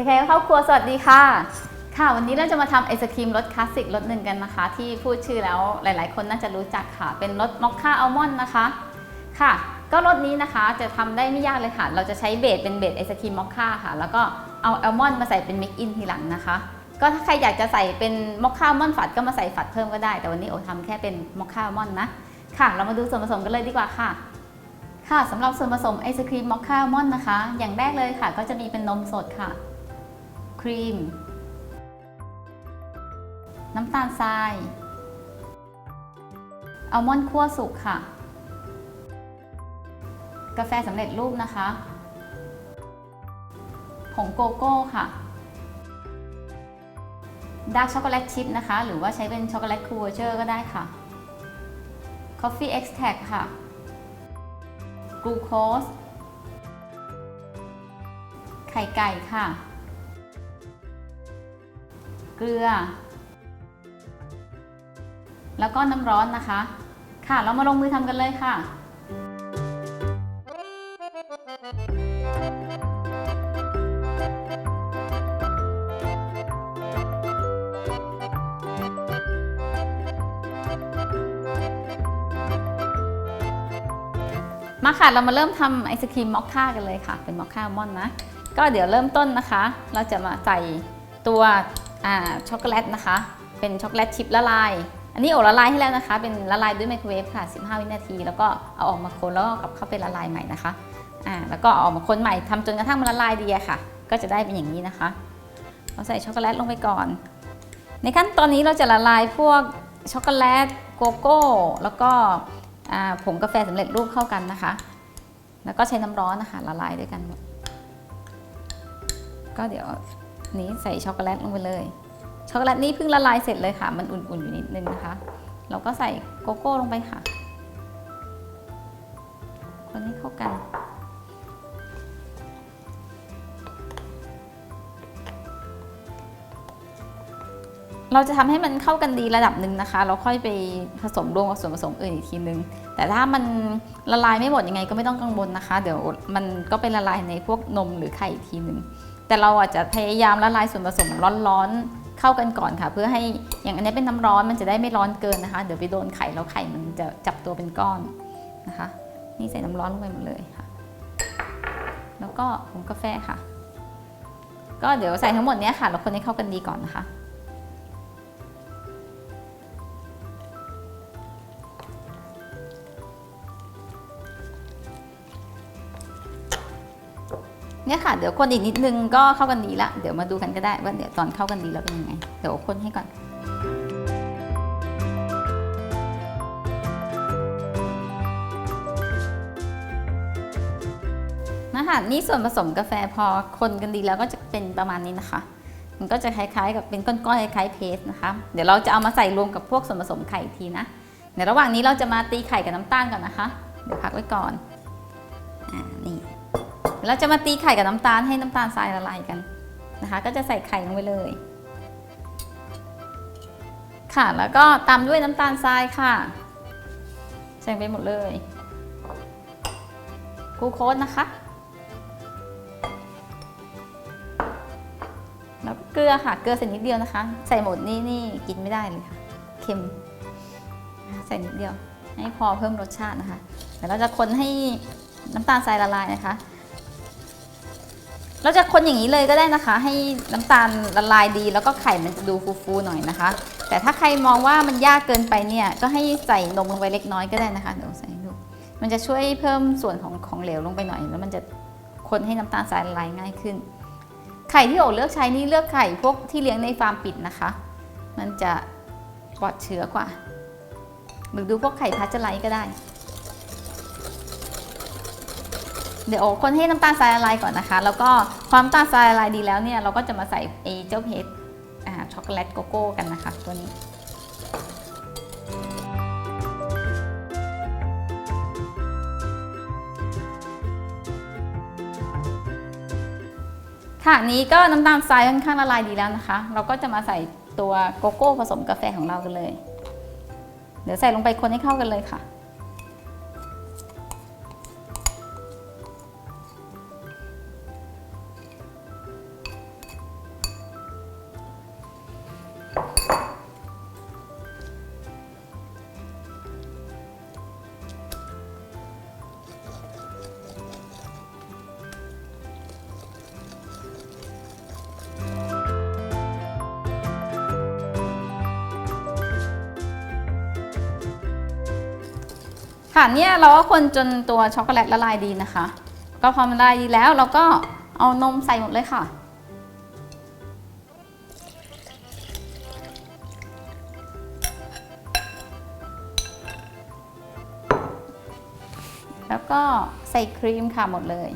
เคเคเข้าครัวสวัสดีค่ะ ค่ะ วันนี้เราจะมาทำไอศครีมรสคลาสสิกรสหนึ่งกันนะคะ ที่พูดชื่อแล้วหลาย ๆ คนน่าจะรู้จักค่ะ เป็นรสมอคค่าอัลมอนด์นะคะ ค่ะ ก็รสนี้นะคะจะทำได้ไม่ยากเลยค่ะ เราจะใช้เบสเป็นเบสไอศครีมมอคค่าค่ะ แล้วก็เอาอัลมอนด์มาใส่เป็นมิกอินทีหลังนะคะ ก็ถ้าใครอยากจะใส่เป็นมอคค่าอัลมอนด์ฝัดก็มาใส่ฝัดเพิ่มก็ได้ แต่วันนี้โอทำแค่เป็นมอคค่าอัลมอนด์นะ ค่ะ เรามาดูส่วนผสมกันเลยดีกว่าค่ะค่ะสำหรับส่วนผสมไอศครีมมอคค่าอัลมอนด์นะคะ อย่างแรกเลยค่ะ ก็จะมีเป็นนมสดค่ะ ครีม น้ำตาลทรายอัลมอนด์คั่วสุกค่ะ กาแฟสำเร็จรูปนะคะ ผงโกโก้ค่ะดาร์กช็อกโกแลตชิพนะคะ หรือว่าใช้เป็นช็อกโกแลตคูเวอร์เจอร์ก็ได้ค่ะ Coffee Extract ค่ะ กลูโคส ไข่ไก่ค่ะ เกลือ แล้วก็น้ำร้อนนะคะ ค่ะ เรามาลงมือทำกันเลยค่ะมาค่ะ เรามาเริ่มทำไอศครีมมอคค่ากันเลยค่ะ เป็นมอคค่าอัลมอนด์นะ ก็เดี๋ยวเริ่มต้นนะคะ เราจะมาใส่ตัว อ่าช็อกโกแลตนะคะ เป็นช็อกโกแลตชิพละลาย อันนี้โอละลายให้แล้วนะคะ เป็นละลายด้วยไมโครเวฟค่ะ 15 วินาที แล้วก็เอาออกมาคนแล้วก็กลับเข้าไปละลายใหม่นะคะอ่าแล้วก็ออกมาคนใหม่ทำจนกระทั่งมันละลายดีค่ะ ก็จะได้เป็นอย่างนี้นะคะ เราใส่ช็อกโกแลตลงไปก่อน ในขั้นตอนนี้เราจะละลายพวกช็อกโกแลตโกโก้ แล้วก็ผงกาแฟสำเร็จรูปเข้ากันนะคะ แล้วก็ใช้น้ำร้อนนะคะละลายด้วยกันหมดก็เดี๋ยว นี้ใส่ช็อกโกแลตลงไปเลย ช็อกโกแลตนี่เพิ่งละลายเสร็จเลยค่ะ มันอุ่นๆอยู่นิดนึงนะคะ เราก็ใส่โกโก้ลงไปค่ะ คนให้เข้ากันเราจะทำให้มันเข้ากันดีระดับหนึ่งนะคะ เราค่อยไปผสมรวมกับส่วนผสมอื่นอีกทีนึง แต่ถ้ามันละลายไม่หมดยังไงก็ไม่ต้องกังวลนะคะ เดี๋ยวมันก็ไปละลายในพวกนมหรือไข่อีกทีนึง แต่เราอาจจะพยายามละลายส่วนผสมร้อนๆเข้ากันก่อนค่ะ เพื่อให้อย่างอันนี้เป็นน้ำร้อนมันจะได้ไม่ร้อนเกินนะคะ เดี๋ยวไปโดนไข่แล้วไข่มันจะจับตัวเป็นก้อนนะคะ นี่ใส่น้ำร้อนลงไปหมดเลยค่ะ แล้วก็ผงกาแฟค่ะ ก็เดี๋ยวใส่ทั้งหมดนี้ค่ะเราคนให้เข้ากันดีก่อนนะคะ เนี่ยค่ะ เดี๋ยวคนอีกนิดนึงก็เข้ากันดีละ เดี๋ยวมาดูกันก็ได้ว่าเดี๋ยวตอนเข้ากันดีแล้วเป็นยังไง เดี๋ยวคนให้ก่อนนะคะนี่ส่วนผสมกาแฟพอคนกันดีแล้วก็จะเป็นประมาณนี้นะคะ มันก็จะคล้ายๆ กับเป็นก้อนๆคล้ายๆเพสนะคะ เดี๋ยวเราจะเอามาใส่รวมกับพวกส่วนผสมไข่ทีนะในระหว่างนี้เราจะมาตีไข่กับน้ำตาลก่อนนะคะ เดี๋ยวพักไว้ก่อน อ่า นี่ เราจะมาตีไข่กับน้ำตาลให้น้ำตาลทรายละลายกันนะคะ ก็จะใส่ไข่ลงไปเลย ค่ะแล้วก็ตามด้วยน้ำตาลทรายค่ะใส่ไปหมดเลยกูโคสนะคะ แล้วเกลือค่ะ เกลือใส่นิดเดียวนะคะ ใส่หมดนี่นี่กินไม่ได้เลยค่ะ เค็ม ใส่นิดเดียว ให้พอเพิ่มรสชาตินะคะ เดี๋ยวเราจะคนให้น้ำตาลทรายละลายนะคะ เราจะคนอย่างนี้เลยก็ได้นะคะ ให้น้ำตาลละลายดี แล้วก็ไข่มันจะดูฟูๆหน่อยนะคะ แต่ถ้าใครมองว่ามันยากเกินไปเนี่ยก็ให้ใส่นมลงไปเล็กน้อยก็ได้นะคะเดี๋ยวใส่ดูมันจะช่วยเพิ่มส่วนของของเหลวลงไปหน่อย แล้วมันจะคนให้น้ำตาลทรายละลายง่ายขึ้น ไข่ที่โอเลือกใช้นี่เลือกไข่พวกที่เลี้ยงในฟาร์มปิดนะคะ มันจะปลอดเชื้อกว่าหรือดูพวกไข่พัชไลก็ได้ เดี๋ยวคนให้น้ำตาลทรายละลายก่อนนะคะ แล้วก็ความตาลทรายละลายดีแล้วเนี่ยเราก็จะมาใส่ไอ้เจ้าเพชรอ่าช็อกโกแลตโกโก้กันนะคะตัวนี้ค่ะนนี้ก็น้ำตาลทรายค่อนข้างละลายดีแล้วนะคะ เราก็จะมาใส่ตัวโกโก้ผสมกาแฟของเรากันเลย เดี๋ยวใส่ลงไปคนให้เข้ากันเลยค่ะ ค่ะเนี่ยเราก็คนจนตัวช็อกโกแลตละลายดีนะคะ ก็พอมันละลายดีแล้วเราก็เอานมใส่หมดเลยค่ะ แล้วก็ใส่ครีมค่ะหมดเลย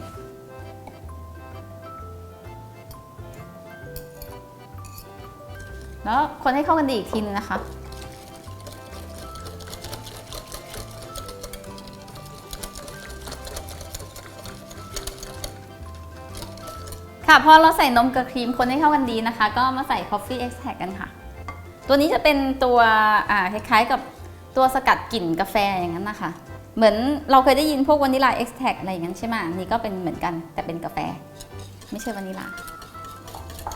แล้วคนให้เข้ากันดีอีกทีนึงนะคะ ค่ะพอเราใส่นมกับครีมคนให้เข้ากันดีนะคะ ก็มาใส่ Coffee Extract กันค่ะ ตัวนี้จะเป็นตัวคล้ายๆกับตัวสกัดกลิ่นกาแฟอย่างนั้นนะคะเหมือนเราเคยได้ยินพวกวานิลาเอ็กซ์แทกอะไรอย่างนั้นใช่ไหมนี่ก็เป็นเหมือนกันแต่เป็นกาแฟ ไม่ใช่วานิลา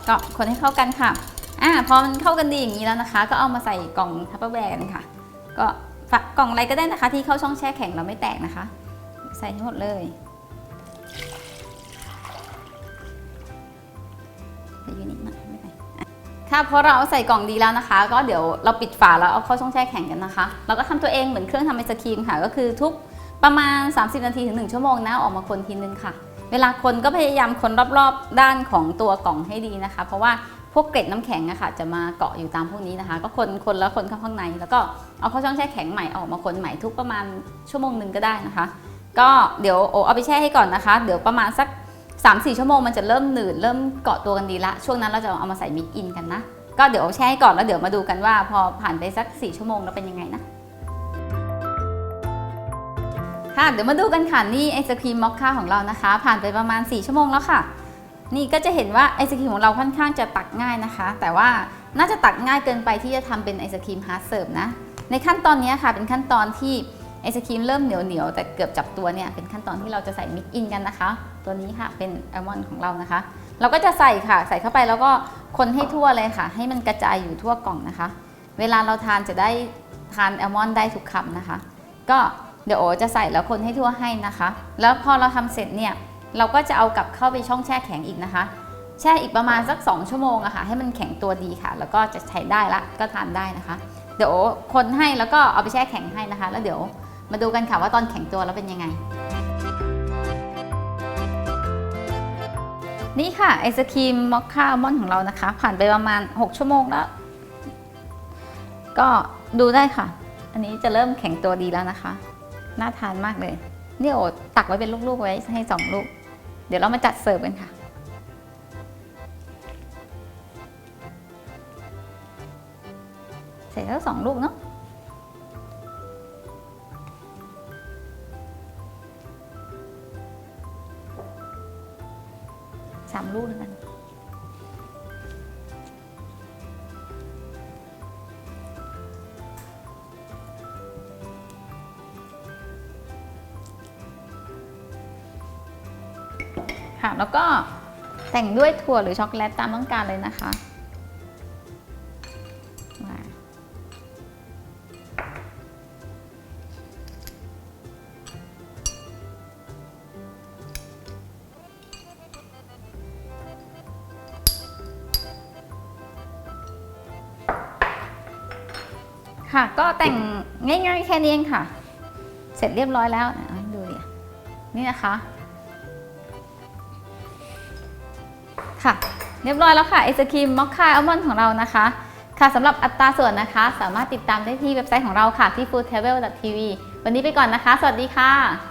ก็คนให้เข้ากันค่ะอ่าพอมันเข้ากันดีอย่างนี้แล้วนะคะ ก็เอามาใส่กล่องทัพเปอร์แวร์กันค่ะ ก็ฝากกล่องอะไรก็ได้นะคะ ที่เข้าช่องแช่แข็งเราไม่แตกนะคะ ใส่ทั้งหมดเลย อะค่ะพอเราเอาใส่กล่องดีแล้วนะคะ ก็เดี๋ยวเราปิดฝาแล้วเอาเข้าช่องแช่แข็งกันนะคะ เราก็ทำตัวเองเหมือนเครื่องทำไอศครีมค่ะ ก็คือทุกประมาณ 30 นาทีถึง 1 ชั่วโมงนะออกมาคนทีนึงค่ะ เวลาคนก็พยายามคนรอบๆด้านของตัวกล่องให้ดีนะคะ เพราะว่าพวกเกล็ดน้ำแข็งอะค่ะ จะมาเกาะอยู่ตามพวกนี้นะคะ ก็คนคนแล้วคนเข้าข้างใน แล้วก็เอาเข้าช่องแช่แข็งใหม่ออกมาคนใหม่ทุกประมาณชั่วโมงหนึ่งก็ได้นะคะ ก็เดี๋ยวโอเอาไปแช่ให้ก่อนนะคะ เดี๋ยวประมาณสัก 3-4 ชั่วโมงมันจะเริ่มหนืดเริ่มเกาะตัวกันดีละ ช่วงนั้นเราจะเอามาใส่มิกอินกันนะ ก็เดี๋ยวแช่ให้ก่อนแล้วเดี๋ยวมาดูกันว่า พอผ่านไปสัก 4 ชั่วโมงแล้วเป็นยังไงนะค่ะเดี๋ยวมาดูกันค่ะนี่ไอศครีมมอคค่าของเรานะคะ ผ่านไปประมาณ 4 ชั่วโมงแล้วค่ะ นี่ก็จะเห็นว่าไอศครีมของเราค่อนข้างจะตักง่ายนะคะ แต่ว่าน่าจะตักง่ายเกินไปที่จะทำเป็นไอศครีมฮาร์ดเซิร์ฟนะในขั้นตอนนี้ค่ะเป็นขั้นตอนที่ไอศครีมเริ่มเหนียวเหนียวแต่เกือบจับตัวเนี่ยเป็นขั้นตอนที่เราจะใส่มิกอินกันนะคะ ตัวนี้ค่ะเป็นอัลมอนด์ของเรานะคะ เราก็จะใส่ค่ะ ใส่เข้าไปแล้วก็คนให้ทั่วเลยค่ะ ให้มันกระจายอยู่ทั่วกล่องนะคะ เวลาเราทานจะได้ทานอัลมอนด์ได้ทุกคำนะคะ ก็เดี๋ยวโอจะใส่แล้วคนให้ทั่วให้นะคะ แล้วพอเราทำเสร็จเนี่ยเราก็จะเอากลับเข้าไปช่องแช่แข็งอีกนะคะ แช่อีกประมาณสัก 2 ชั่วโมงอะค่ะให้มันแข็งตัวดีค่ะ แล้วก็จะใช้ได้ละก็ทานได้นะคะ เดี๋ยวคนให้แล้วก็เอาไปแช่แข็งให้นะคะ แล้วเดี๋ยวมาดูกันค่ะว่าตอนแข็งตัวแล้วเป็นยังไง นี่ค่ะไอศครีมมอคค่าอัลมอนด์ของเรานะคะ ผ่านไปประมาณ 6 ชั่วโมงแล้ว ก็ดูได้ค่ะ อันนี้จะเริ่มแข็งตัวดีแล้วนะคะ น่าทานมากเลยนี่โอตักไว้เป็นลูกๆไว้ให้สองลูก เดี๋ยวเรามาจัดเสิร์ฟกันค่ะใส่แล้วสองลูกเนาะ ลูกแล้วกันค่ะแล้วก็แต่งด้วยถั่วหรือช็อกโกแลตตามต้องการเลยนะคะ ค่ะ ก็แต่งง่ายๆแค่นี้เองค่ะ เสร็จเรียบร้อยแล้วดูดินี่นะคะ ค่ะ เรียบร้อยแล้วค่ะไอศครีมมอคค่าอัลมอนด์ของเรานะคะค่ะสำหรับอัตราส่วนนะคะ สามารถติดตามได้ที่เว็บไซต์ของเราค่ะที่ foodtravel.tv วันนี้ไปก่อนนะคะ สวัสดีค่ะ